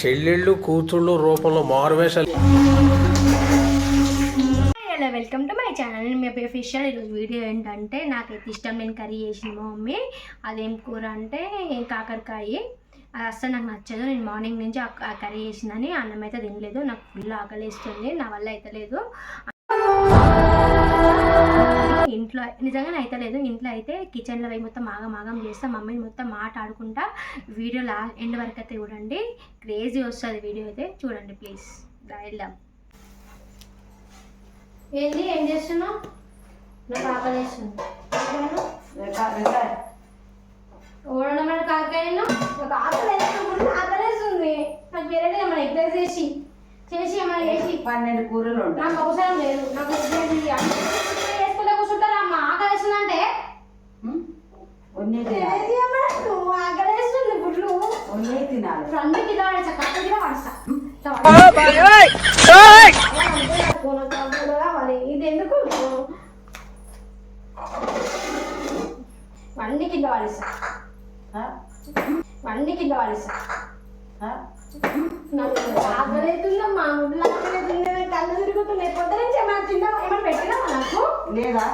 చెల్లెళ్ళు కూతుళ్ళు రూపంలో మారువేషాలు. Hello welcome to my channel. మీ పేరు ఫిషర్ ఈరోజు వీడియో ఏంటంటే నాకైతే ఇష్టం నేను కర్రీ చేసిన మా మమ్మీ. అదేం కూర అంటే కాకరకాయ. అది అస్సలు నాకు నచ్చదు. నేను మార్నింగ్ నుంచి ఆ ఆ కర్రీ చేసిందని అన్నం అయితే తినలేదు. నాకు ఫుల్ ఆకలిస్తుంది. నా వల్ల అయితే లేదు. ఇంట్లో నిజంగానే అయితే లేదు ఇంట్లో అయితే కిచెన్లో పోయి మొత్తం ఆగం ఆగం చేస్తా. మమ్మీని మొత్తం మాట ఆడుకుంటా. వీడియో లా ఎండ్ వరకు అయితే చూడండి. క్రేజీ వస్తుంది వీడియో అయితే. చూడండి ప్లీజ్ వెళ్దాం. ఏంది? ఏం చేస్తున్నావు? నాకు ఆకలి వేస్తుంది ఓడడం మన కాకైనా నాకు ఆకలి వేస్తున్నప్పుడు ఆకలి వేస్తుంది నాకు వేరే ఏమైనా ఎగ్జైజ్ చేసి. చేసి ఏమైనా చేసి. పన్నెండు కూరలు నాకు అవసరం లేదు. నాకు ఎగ్జైజ్ వేసుకుంటే కూర్చుంటారా అమ్మ ఆకలి వేస్తుందంటే ఉన్ని తినాలి ఏది అమ్మ నువ్వు ఆకలి వేస్తుంది గుడ్లు ఉన్ని తినాలి రెండు కిలో పడేసా కట్ట కిలో పడసా ఇది ఎందుకు వండి కింద పడేసా ఆ? వండి కింద పడేసా ఆ? నాకు ఆకలేతుందమ్మా ముడ్లు ఆకలేతుంది కళ్ళు తిరుగుతున్నాయి పొద్దు నుంచి ఏమైనా పెట్టినావా నాకు? లేదా?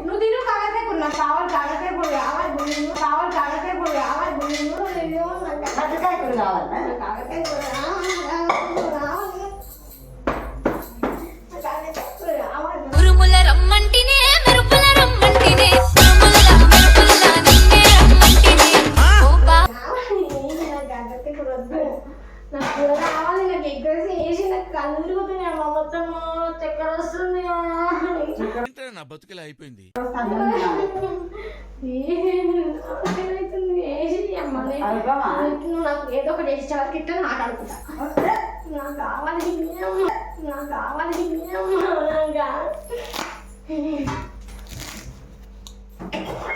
నువ్వు తిను కాకరకాయ కూర నాకు కావాలి కాకరకాయ కూర కావాలి కావాలి కాకరకాయ కూర కావాలి కాకరకాయ కూర కావాలా కాకరకాయ కూర నాకు కూర కావాలి నాకు ఎగ్ రైస్ వేసి నాకు కళ్ళు తిరుగుతున్నాయి అమ్మ మొత్తం చక్కెర వస్తుంది నా బతుకులా అయిపోయింది నాకు ఏదో ఒకటి వేసే వరకు ఇట్లా నాకు కావాలి అమ్మ. నాకు కావాలి అమ్మ. నాకు కావాలి. నాకు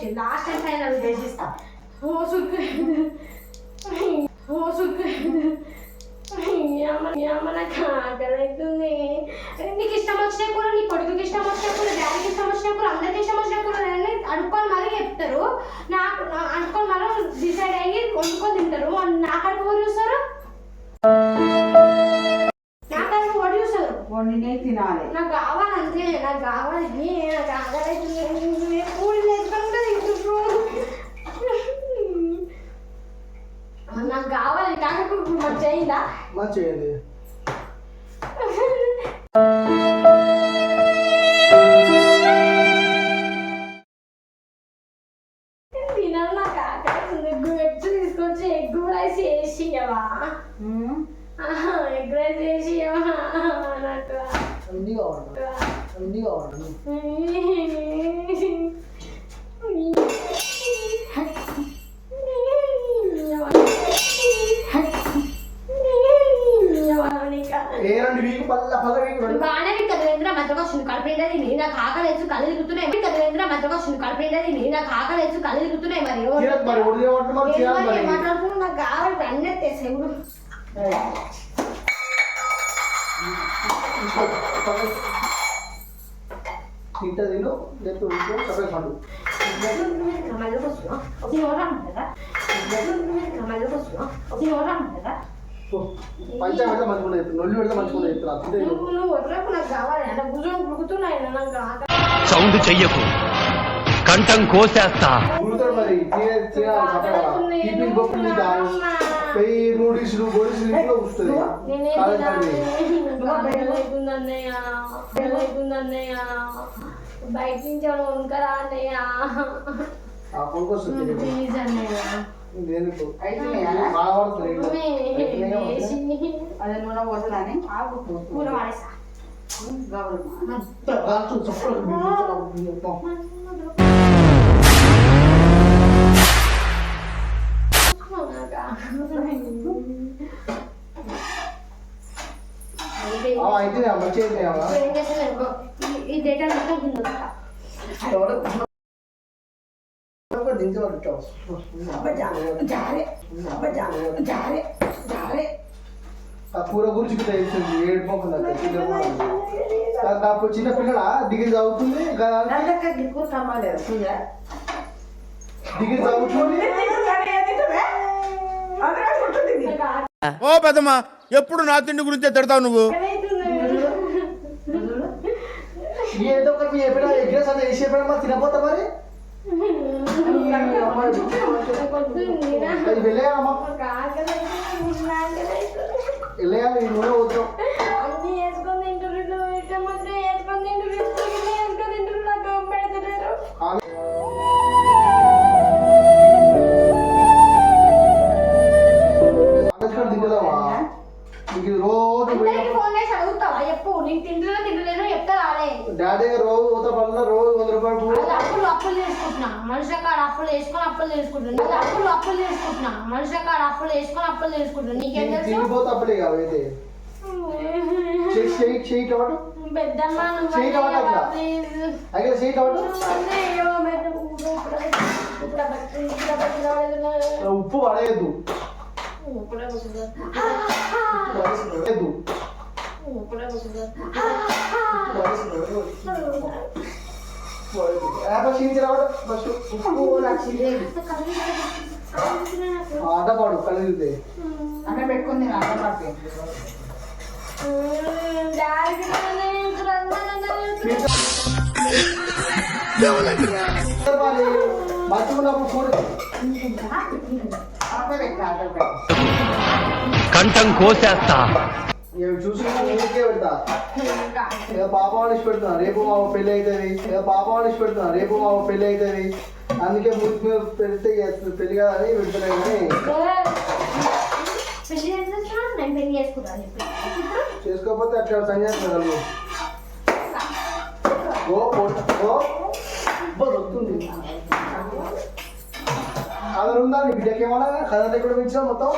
చెప్పి లాస్ట్ టైం ఫైనల్ చేసిస్తా ఓ సుఖ ఓ సుఖ నాకు నీకు ఇష్టం వచ్చిన కూర నీ కొడుకుకి ఇష్టం వచ్చిన కూర డాడీకి ఇష్టం వచ్చిన కూర అందరికి ఇష్టం వచ్చిన కూర అని అనుకొని మరీ చెప్తారు. నాకు అనుకొని మరీ డిసైడ్ అయ్యి వండుకొని తింటారు. నా కడుపు ఎవరు చూస్తారు? నాకు కావాలంతే నాకు కావాలి నాకు ఆకలైతుంది నాకు కావాలి కాకపోతే ఇప్పుడు మంచి అయిందా చేయండి. తినాలి మరి ఎవరు- తీరదు మరి చేయాలి మరి. మాట్లాడుతున్నా నాకు కావాలి అన్నీ శివుడు తింటా తిను లేకపోతే ఇంట్లో సపరేట్ పండు. మళ్ళీ వస్తున్నా ఒక ఎవరు అంటారా మళ్ళీ వస్తున్నా ఒక ఎవరు అంటారా పంచా పెడితే మంచిగా చెప్తాను నొల్లి పెడితే చెప్తాను ఆకలి సౌండ్ చెయ్యకు. కంఠం కోసేస్తా. ఉడుతాడు మరి టిఫిన్ గొప్పలు కాదు పెయ్యి నూడిల్స్లు గొడిస్లు ఇంట్లో వస్తుంది. బయట నుంచి వంకరా అన్నయ్య? ప్లీజ్ అన్నయ్య. అదే నూనె పోతుందని ఆగు. కూర వాడేసా? గౌరమ్మ ఈ డేటా మొత్తం కింద ఆ కూర గురించి తెలిసింది ఏడు చిన్న పిల్లల డిగ్రీ చదువుతుంది? డిగ్రీ చదువుతుంది? ఓ పెద్దమ్మా ఎప్పుడు నా తిండి గురించే తిడతావు నువ్వు? ఏదో ఒకటి చెప్పినా ఎగ్రెస్ అంటే వేసి చెప్పినా మరి తినపోతా మరి అది వెళ్ళేయాలమ్మా వెళ్ళేయాలి ఈ కాడ అప్పులు వేసుకొని అప్పులు చేసుకుంటున్నా అది అప్పులు అప్పులు చేసుకుంటున్నా మనిషి కాడ అప్పులు వేసుకొని అప్పులు చేసుకుంటున్నా నీకేం తెలుసు తిరిగిపోతే అప్పుడే కావైతే చెయ్యి చెయ్యి చెయ్యి కాబట్టి పెద్దమ్మ నువ్వు చెయ్యి కాబట్టి అట్లా. ప్లీజ్ అక్కడ చెయ్యి కాబట్టి ఉప్పు పడేయద్దు పడేయద్దు ఆటపాడు కలిగితే అన్న పెట్టుకుంది కంఠం కోసేస్తా. ఇవి చూసి ఊరికే పెడతా ఏదో పాప వాడిసి పెడుతున్నా రేపు మా పెళ్ళి అవుతుంది ఏదో పాప వాడిసి పెడుతున్నా రేపు మా పెళ్ళి అవుతుంది అందుకే ముందు పెడితే ఇక కదా కానీ. పెళ్ళి చేసేస్తున్నా నేను పెళ్ళి చేసుకుంటాను ఇప్పుడు? చేసుకోకపోతే అట్లా సన్యాసం ఓ ఓ కలర్ ఉందా నీ బిడ్డకి ఏమన్నా కలర్ ఎక్కడ పెంచినా మొత్తం?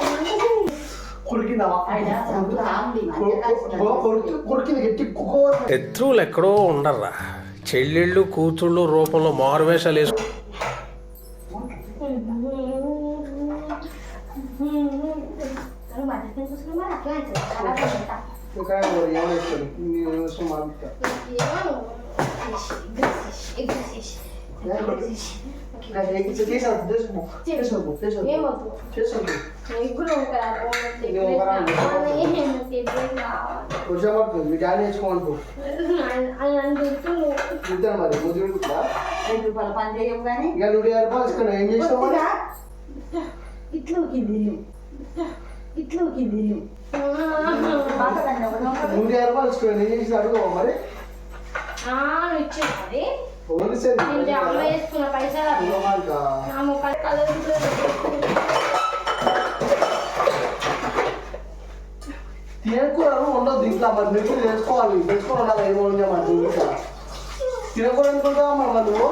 శత్రువులు ఎక్కడో ఉండర్రా చెల్లెళ్ళు కూతుళ్ళు రూపంలో మారువేషాలు వేసుకు బట్టలు చూసుకుని మరి అట్లా అవుతుంది. అలా పెడతా. ఇక్కడ ఏమైనా మీ డాడీ నేర్చుకోమంటూ చూద్దాం మరి ముద్దు రెండు రూపాయల పని చేయం కానీ ఇక నూట యాభై రూపాయలు ఏం చేస్తావు నూట యాభై రూపాయలు ఇచ్చుకోండి ఏం చేసి అడుగు మరి ఇచ్చేది నేను జమ చేసుకున్న పైసలు నా ముఖాలు కలర్ తినకూడదు ఉండదు ఇంట్లో మరి మీరు తెలుసుకోవాలి తెలుసుకొని ఉండాలి ఏమో ఉండేమంటే ఇంకా తినకూడదు అనుకుంటావా మరి నువ్వు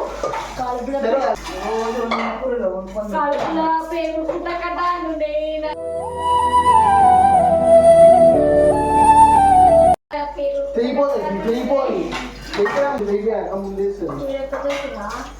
తెలియదా? రోజు ఉన్న కూరలో వండుకొని కడుపులో పేరు పుట్టకట నుండే పేరు తెగిపోతుంది తెగిపోయి maybe I'll come this.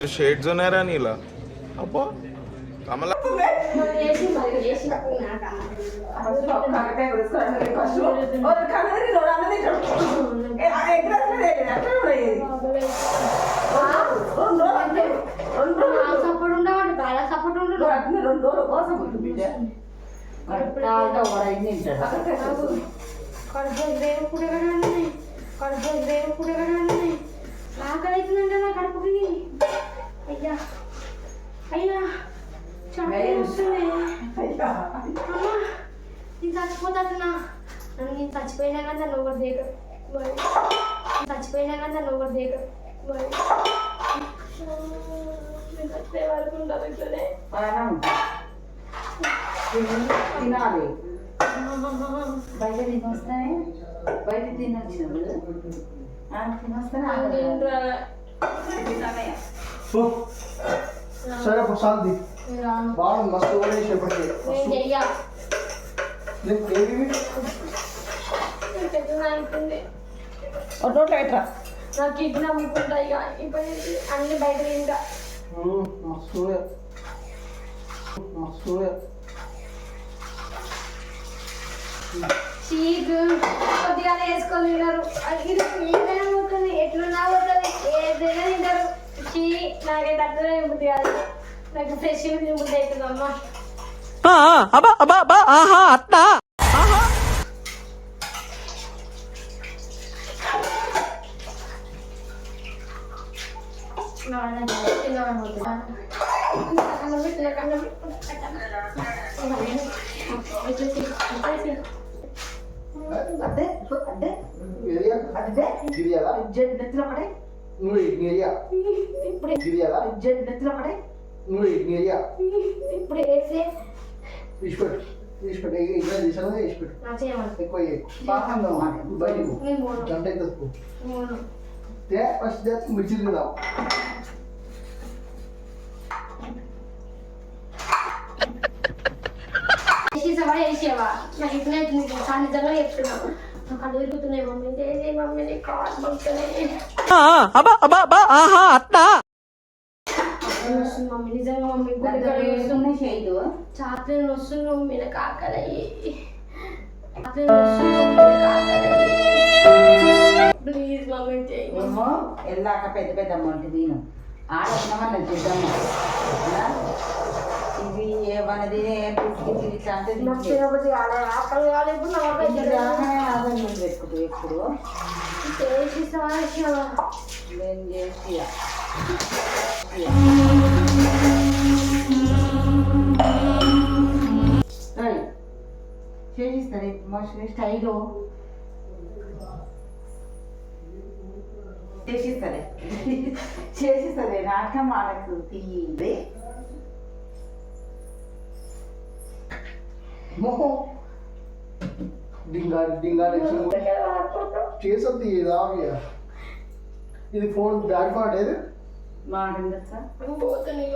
Shades ఉన్నారా నీలా అబ్బో కమల చేసి कर्जत पुढे करणार नाही कर्जत देव पुढे करणार नाही का करायचं नाही त्याला गडपडी अय्या अय्या చచ్చిపోతాడు నా నన్ను నేను చచ్చిపోయినా కానీ నన్ను ఒకటి దేక చచ్చిపోయినా కానీ నన్ను ఒకటి దేక చచ్చిపోయే వరకు ఉండాలి ఇట్లనే మస్తు ఓడేసి ఎప్పటికీ నేను చెయ్య. నీకు ఏమి? నేను పెద్దగా అవుతుంది. ఒక నోట్లో ఎట్రా నాకు ఇక. ఇప్పుడు అన్ని బయట తింటా. మస్తు మస్తు చీకు కొద్దిగానే వేసుకొని తిన్నారు అది ఇది ఏదైనా పోతుంది ఎట్లున్నా పోతుంది ఏదైనా తింటారు చీ నాకైతే అట్లనే బుద్ధి కాదు నాకు ఫ్రెష్ బుద్ధి అవుతుందమ్మా అదే అదే. అదే. గిరియాలా? జడ్ నెత్తిలో పడే. నువ్వు గిరియా ఇప్పుడు. గిరియాలా? జడ్ నెత్తిలో పడే. నువ్వు గిరియా ఇప్పుడు వేసే. విడిచిపెట్టు విడిచిపెట్టు ఇక్కడ తీసాను చేయమని ఎక్కువ బాగా బయటకు గంట అవుతుంది పో. పోను. తే ఫస్ట్ మిర్చి తిందాం. వేసేసావా వేసేవా నాకు ఇట్లా అవుతుంది కానీ నిజంగా చెప్తున్నావు. నాకు కళ్ళు తిరుగుతున్నాయి మమ్మీ. చేసి మమ్మీ నీ కాల్ పంపుతున్నాయి మమ్మీ నిజంగా మమ్మీ వేస్తున్నాయి చేయదు చాత్రి వస్తుంది మమ్మీ నాకు ఆకలి. చాత్రి వస్తుంది మమ్మీ నాకు ఆకలి. ప్లీజ్ మమ్మీ చేయి ఏమో వెళ్ళాక పెద్ద పెద్ద అమ్మంటే వీను ఆడమన్న చూద్దాము ఇవి ఏమన్నది ఇప్పుడు ఎప్పుడు. నేను చేసి చేసిస్తారు మోస్ట్లీ స్టైలు చేసిస్తుంది చేసిస్తుంది నాటకం ఆడకు తీయదే మొహం. డింగా డింగా చేసొద్ది రావియా. ఇది ఫోన్ డాడీ ఫోన్ ఏది? మాట్లాడచ్చా పోతున్నాయి